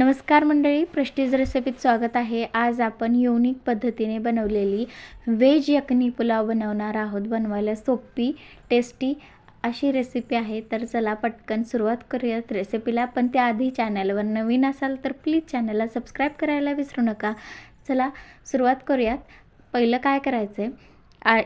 नमस्कार मंडळी प्रेस्टीज रेसिपीत स्वागत आहे. आज आपण युनिक पद्धतीने बनवलेली व्हेज यकनी पुलाव बनवणार आहोत. बनवायला सोपी टेस्टी अशी रेसिपी आहे. तर चला पटकन सुरुवात करूयात रेसिपीला पण त्याआधी चॅनलवर नवीन असाल तर प्लीज चॅनलला सबस्क्राईब करायला विसरू नका. चला सुरुवात करूयात. पहिलं काय करायचं आहे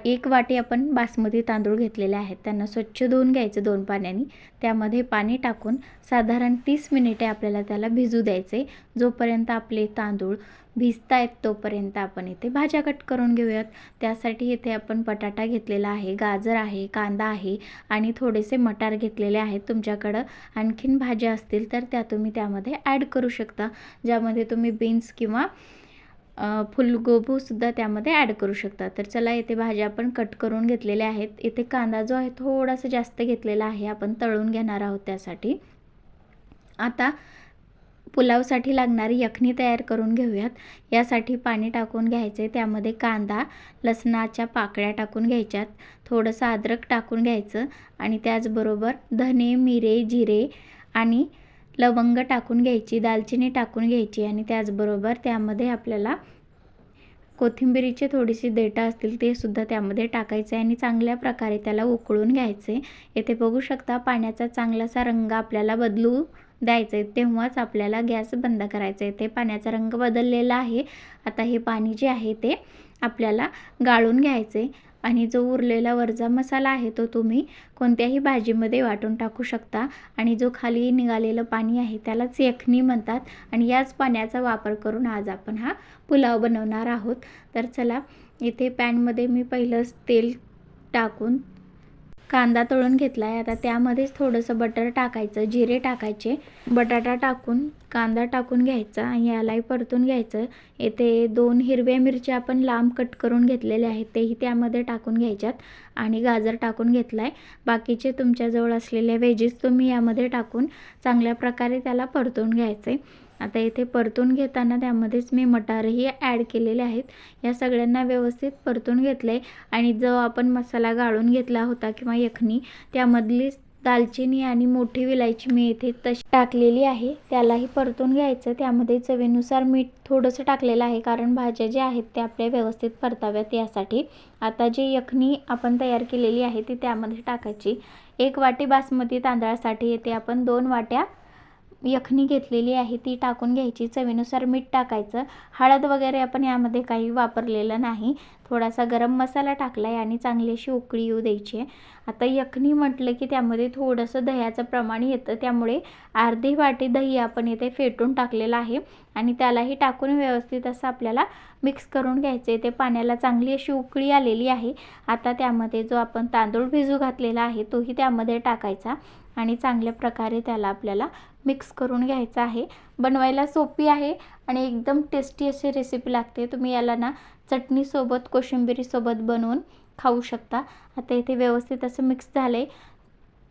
एक वाटी आपण बासमती तांदूळ घेतलेले आहेत. त्यांना स्वच्छ धुवून घ्यायचं दोन पाण्याने. त्यामध्ये पाणी टाकून साधारण तीस मिनिटे आपल्याला त्याला भिजू द्यायचे. जोपर्यंत आपले तांदूळ भिजतायत तोपर्यंत आपण इथे भाज्या कट करून घेऊयात. त्यासाठी इथे आपण बटाटा घेतलेला आहे गाजर आहे कांदा आहे आणि थोडेसे मटार घेतलेले आहेत तुमच्याकडं. आणखीन भाज्या असतील तर त्या तुम्ही त्यामध्ये ॲड करू शकता. ज्यामध्ये तुम्ही बीन्स किंवा फुलगोबूसुद्धा त्यामध्ये ॲड करू शकता. तर चला येथे भाज्या आपण कट करून घेतलेल्या आहेत. इथे कांदा जो आहे थोडासा जास्त घेतलेला आहे. आपण तळून घेणार आहोत त्यासाठी. आता पुलावसाठी लागणारी यखनी तयार करून घेऊयात. यासाठी पाणी टाकून घ्यायचे त्यामध्ये कांदा लसणाच्या पाकळ्या टाकून घ्यायच्यात. थोडंसं अद्रक टाकून घ्यायचं. आणि त्याचबरोबर धने मिरे जिरे आणि लवंग टाकून घ्यायची दालचिनी टाकून घ्यायची आणि त्याचबरोबर त्यामध्ये आपल्याला कोथिंबिरीचे थोडीशी देटा असतील ते सुद्धा त्यामध्ये टाकायचे आणि चांगल्या प्रकारे त्याला उकळून घ्यायचे. येथे बघू शकता पाण्याचा चांगलासा रंग आपल्याला बदलू द्यायचं आहे तेव्हाच आपल्याला गॅस बंद करायचा आहे ते पाण्याचा रंग बदललेला आहे. आता हे पाणी जे आहे ते आपल्याला गाळून घ्यायचे आणि जो उरलेला वरचा मसाला आहे तो तुम्ही कोणत्याही भाजीमध्ये वाटून टाकू शकता. आणि जो खाली निघालेलं पाणी आहे त्यालाच यखनी म्हणतात. आणि याच पाण्याचा वापर करून आज आपण हा पुलाव बनवणार आहोत. तर चला इथे पॅनमध्ये मी पहिलंच तेल टाकून कांदा तळून घेतला आहे आता त्यामध्येच थोडंसं बटर टाकायचं जिरे टाकायचे. बटाटा टाकून कांदा टाकून घ्यायचा आणि यालाही परतून घ्यायचं. येथे दोन हिरव्या मिरच्या आपण लांब कट करून घेतलेल्या आहेत. तेही त्यामध्ये टाकून घ्यायच्यात आणि गाजर टाकून घेतला आहे बाकीचे तुमच्याजवळ असलेले व्हेजेस तुम्ही यामध्ये टाकून चांगल्या प्रकारे त्याला परतून घ्यायचं. आहे आता इथे परतून घेताना त्यामध्येच मी मटारही ॲड केलेले आहेत. या सगळ्यांना व्यवस्थित परतून घेतलं आहे आणि जो आपण मसाला गाळून घेतला होता किंवा यखनी त्यामधली दालचिनी आणि मोठी विलायची मी इथे तशी टाकलेली आहे. त्यालाही परतून घ्यायचं. त्यामध्ये चवीनुसार मीठ थोडंसं टाकलेलं आहे कारण भाज्या ज्या आहेत त्या आपल्या व्यवस्थित परताव्यात यासाठी. आता जी यखनी आपण तयार केलेली आहे ती त्यामध्ये टाकायची. एक वाटी बासमती तांदळासाठी येते. आपण दोन वाट्या यखनी घेतलेली आहे ती टाकून घ्यायची. चवीनुसार मीठ टाकायचं. हळद वगैरे आपण यामध्ये काही वापरलेलं नाही. थोडासा गरम मसाला टाकला आहे आणि चांगली अशी उकळी येऊ द्यायची आहे. आता यखनी म्हटलं की त्यामध्ये थोडंसं दह्याचं प्रमाण येतं त्यामुळे अर्धी वाटी दही आपण इथे फेटून टाकलेलं आहे आणि त्यालाही टाकून व्यवस्थित असं आपल्याला मिक्स करून घ्यायचं आहे. ते पाण्याला चांगली अशी उकळी आलेली आहे. आता त्यामध्ये जो आपण तांदूळ भिजू घातलेला आहे तोही त्यामध्ये टाकायचा आणि चांगल्या प्रकारे त्याला आपल्याला मिक्स करून घ्यायचा आहे. बनवायला सोपी आहे आणि एकदम टेस्टी अशी रेसिपी लागते. तुम्ही याला ना चटणीसोबत कोशिंबिरीसोबत बनवून खाऊ शकता. आता इथे व्यवस्थित असं मिक्स झालं आहे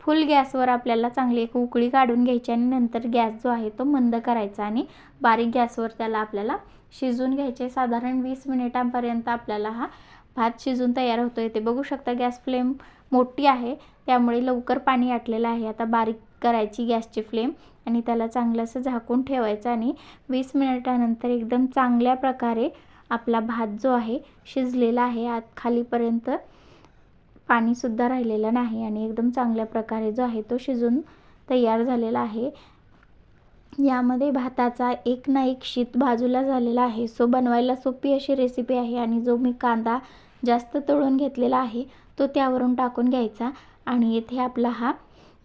फुल गॅसवर आपल्याला चांगली एक उकळी काढून घ्यायची आणि नंतर गॅस जो आहे तो मंद करायचा आणि बारीक गॅसवर त्याला आपल्याला शिजून घ्यायचे. साधारण वीस मिनिटांपर्यंत आपल्याला हा भात शिजून तयार होतो आहे ते बघू शकता गॅस फ्लेम मोठी आहे त्यामुळे लवकर पाणी आटलेलं आहे. आता बारीक करायची गॅसची फ्लेम आणि त्याला चांगलं असं झाकून ठेवायचं आणि वीस मिनिटानंतर एकदम चांगल्या प्रकारे आपला भात जो आहे शिजलेला आहे आत खालीपर्यंत पाणीसुद्धा राहिलेलं नाही आणि एकदम चांगल्या प्रकारे जो आहे तो शिजून तयार झालेला आहे. यामध्ये भाताचा एक ना एक शीत बाजूला झालेला आहे. सो बनवायला सोपी अशी रेसिपी आहे आणि जो मी कांदा जास्त तळून घेतलेला आहे तो त्यावरून टाकून घ्यायचा आणि येथे आपला हा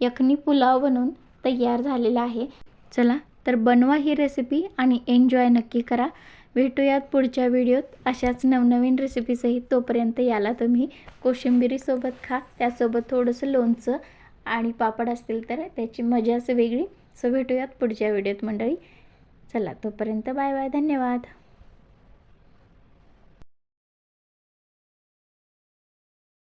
यखनी पुलाव बनवून तयार झालेला आहे. चला तर बनवा ही रेसिपी आणि एन्जॉय नक्की करा. भेटूयात पुढच्या व्हिडिओत. अशाच नवनवीन रेसिपीसहित तोपर्यंत याला तुम्ही कोशिंबिरीसोबत खा. त्यासोबत थोडंसं लोणचं आणि पापड असतील तर त्याची मजा असं वेगळी. सो भेटूयात पुढच्या व्हिडिओत मंडळी. चला तोपर्यंत बाय बाय. धन्यवाद.